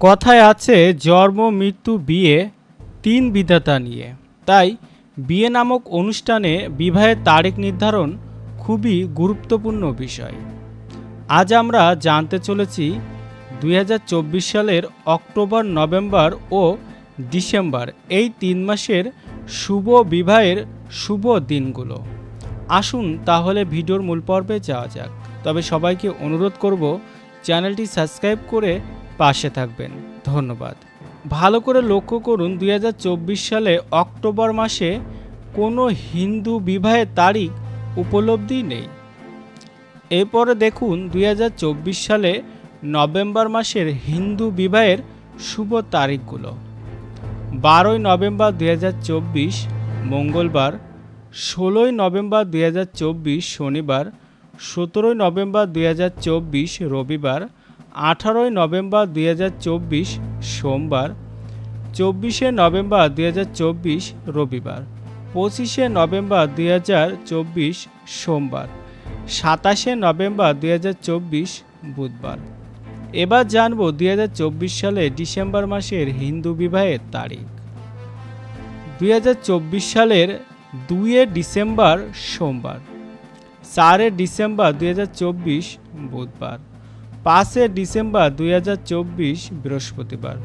কথায় আছে, জন্ম, মৃত্যু, বিয়ে, তিন বিধাতা নিয়ে। তাই, বিয়ে নামক অনুষ্ঠানে বিবাহের তারিখ নির্ধারণ খুবই গুরুত্বপূর্ণ বিষয়। আজ আমরা জানতে চলেছি দুই হাজার চব্বিশ সালের অক্টোবর, নভেম্বর ও ডিসেম্বর, এই তিন মাসের শুভ বিবাহের শুভ দিনগুলো। আসুন তাহলে ভিডিওর মূল পর্বে যাওয়া যাক। তবে সবাইকে অনুরোধ করব চ্যানেলটি সাবস্ক্রাইব করে পাশে থাকবেন। ধন্যবাদ। ভালো করে লক্ষ্য করুন, দুই হাজার চব্বিশ সালে অক্টোবর মাসে কোনো হিন্দু বিবাহের তারিখ উপলব্ধি নেই। এরপরে দেখুন, দুই হাজার চব্বিশ সালে নভেম্বর মাসের হিন্দু বিবাহের শুভ তারিখগুলো। বারোই নভেম্বর দুই হাজার চব্বিশ, মঙ্গলবার। ষোলোই নভেম্বর দুই হাজার চব্বিশ, শনিবার। সতেরোই নভেম্বর দুই হাজার চব্বিশ, রবিবার। আঠারোই নভেম্বর দুই হাজার চব্বিশ সোমবার, চব্বিশে নভেম্বর দুই হাজার চব্বিশ রবিবার, পঁচিশে নভেম্বর দুই হাজার চব্বিশ সোমবার, সাতাশে নভেম্বর দুই হাজার চব্বিশ বুধবার। এবার জানব দুই সালে ডিসেম্বর মাসের হিন্দু বিবাহের তারিখ। দুই হাজার চব্বিশ সালের দুইয়ে ডিসেম্বর সোমবার, চারে ডিসেম্বর দুই হাজার চব্বিশ বুধবার। পাঁচে ডিসেম্বর দুই হাজার চব্বিশ বৃহস্পতিবার,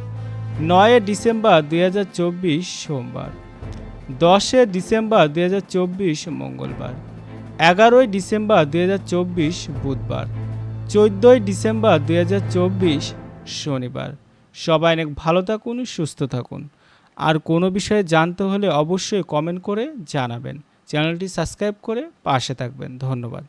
নয়ে ডিসেম্বর দুই হাজার চব্বিশ সোমবার, দশে ডিসেম্বর দুই হাজার চব্বিশ মঙ্গলবার, এগারোই ডিসেম্বর দু হাজার চব্বিশ বুধবার, চোদ্দোই ডিসেম্বর দু হাজার চব্বিশ শনিবার। সবাই অনেক ভালো থাকুন, সুস্থ থাকুন। আর কোনো বিষয়ে জানতে হলে অবশ্যই কমেন্ট করে জানাবেন। চ্যানেলটি সাবস্ক্রাইব করে পাশে থাকবেন। ধন্যবাদ।